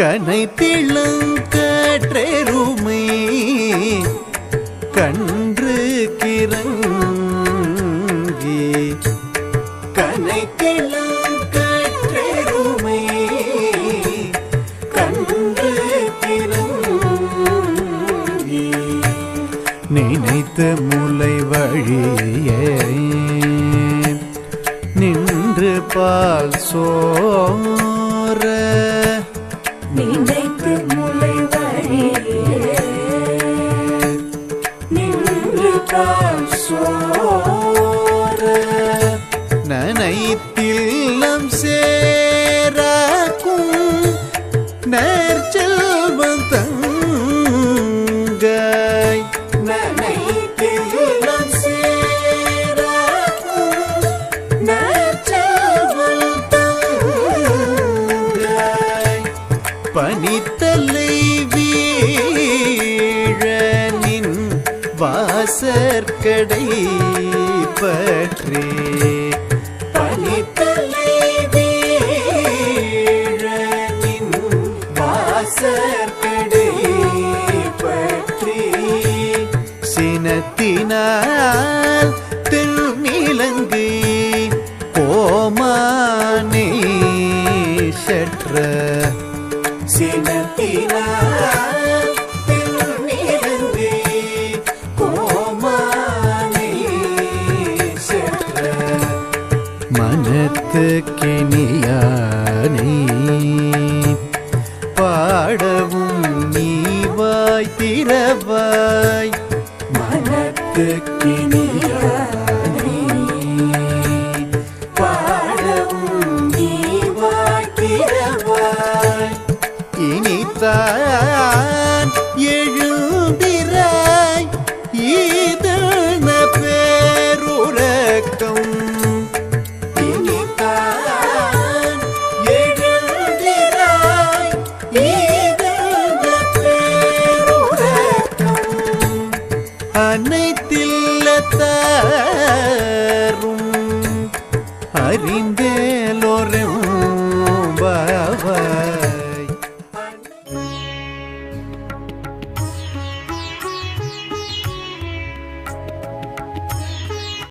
கனை திளங்கற்றெருமை கன்று கிறங்கி. கனை திளங்கற்றெருமை கன்று கிறங்கி. நினைத்த முலை வழியே நின்று பால் சோர நினைத்து முளை வழியே நின்று பால் சேராக்கும் நற்செல்வம் நித்தலை வீழனின் வாசற்கடை பற்றே. பனித்தலை வீழனின் வாசற்கடை பற்றி. சினத்தினால் திருநிலங்கு கோமானே சற்ற சினத்தினால் திருநிலங்கு கோமானே சற்ற மனத்து கெனியானே பாடவும் நீவாய் திறவாய் மனத்து இனித்தான் எழுந்திராய் ஈதன பேருரக்கம் இனித்தான் எழுந்திராய் அனைத்தில்லத்தாரும் அறிந்தே